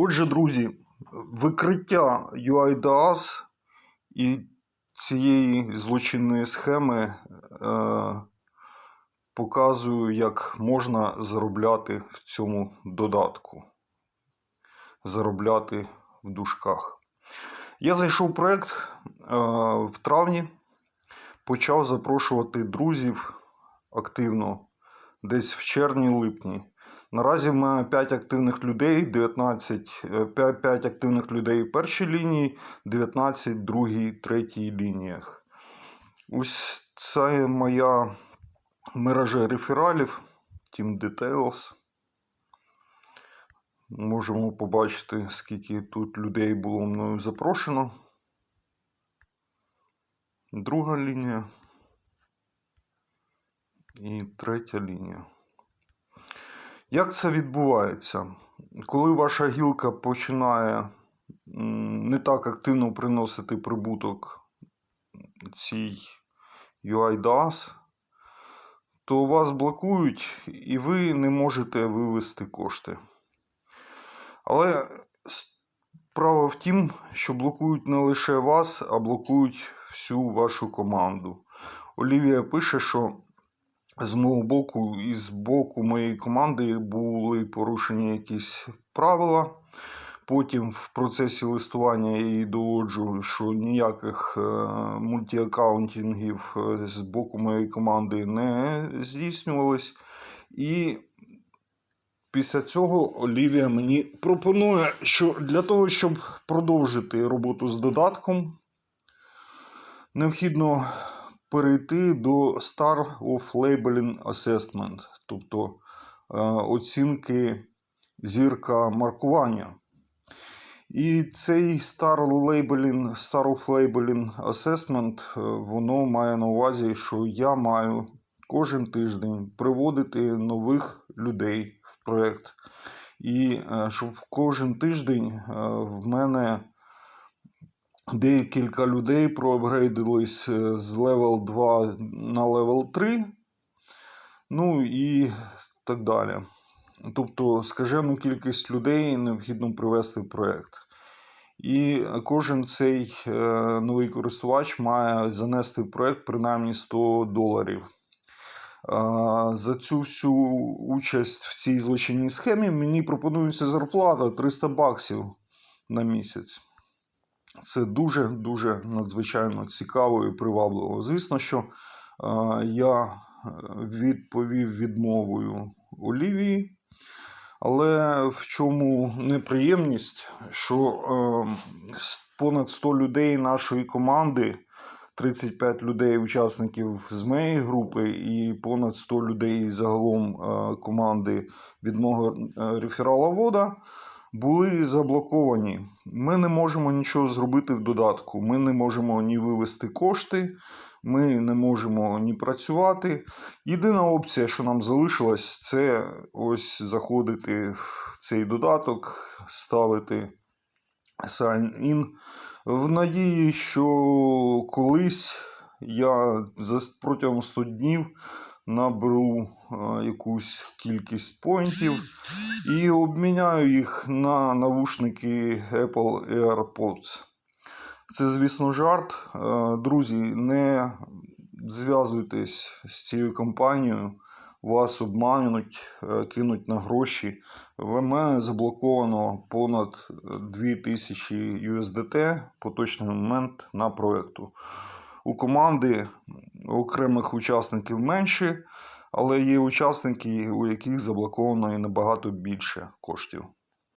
Отже, друзі, викриття UIDAS і цієї злочинної схеми е, показую, як можна заробляти в цьому додатку. Заробляти в дужках. Я зайшов в проект е, в травні, почав запрошувати друзів активно десь в червні-липні. Наразі мене 5 активних людей, 19, 5, 5 активних людей в першій лінії, 19 в другій, третій лініях. Ось це моя мережа рефералів Team Details. Можемо побачити, скільки тут людей було мною запрошено. Друга лінія і третя лінія. Як це відбувається? Коли ваша гілка починає не так активно приносити прибуток цій UIDAS, то вас блокують і ви не можете вивести кошти. Але справа в тім, що блокують не лише вас, а блокують всю вашу команду. Олівія пише, що з мого боку і з боку моєї команди були порушені якісь правила. Потім в процесі листування я їй доводжу, що ніяких е, мультіаккаунтингів е, з боку моєї команди не здійснювалось. І після цього Олівія мені пропонує, що для того, щоб продовжити роботу з додатком, необхідно перейти до Star of Labeling Assessment, тобто е, оцінки зірка маркування. І цей Star Labeling, Star of Labeling Assessment, е, воно має на увазі, що я маю кожен тиждень приводити нових людей в проєкт. І е, щоб кожен тиждень в мене декілька людей проапгрейдились е, з level 2 на level 3. Ну і так далі. Тобто, скажену кількість людей необхідно привести в проєкт. І кожен цей е, новий користувач має занести в проєкт принаймні 100 доларів. Е, За цю всю участь в цій злочинній схемі мені пропонується зарплата 300 баксів на місяць. Це дуже-дуже надзвичайно цікаво і привабливо. Звісно, що е, я відповів відмовою Олівії. Але в чому неприємність, що е, понад 100 людей нашої команди, 35 людей, учасників з моєї групи, і понад 100 людей загалом е, команди від мого е, реферала вода були заблоковані. Ми не можемо нічого зробити в додатку. Ми не можемо ні вивести кошти, ми не можемо ні працювати. Єдина опція, що нам залишилась, це ось заходити в цей додаток, ставити sign in в надії, що колись я протягом 100 днів наберу е, якусь кількість поінтів і обміняю їх на навушники Apple AirPods. Це, звісно, жарт. Е, Друзі, не зв'язуйтесь з цією компанією. Вас обмануть, е, кинуть на гроші. В мене заблоковано понад 2000 USDT по точний момент на проєкту. У команди окремих учасників менше, але є учасники, у яких заблоковано і набагато більше коштів.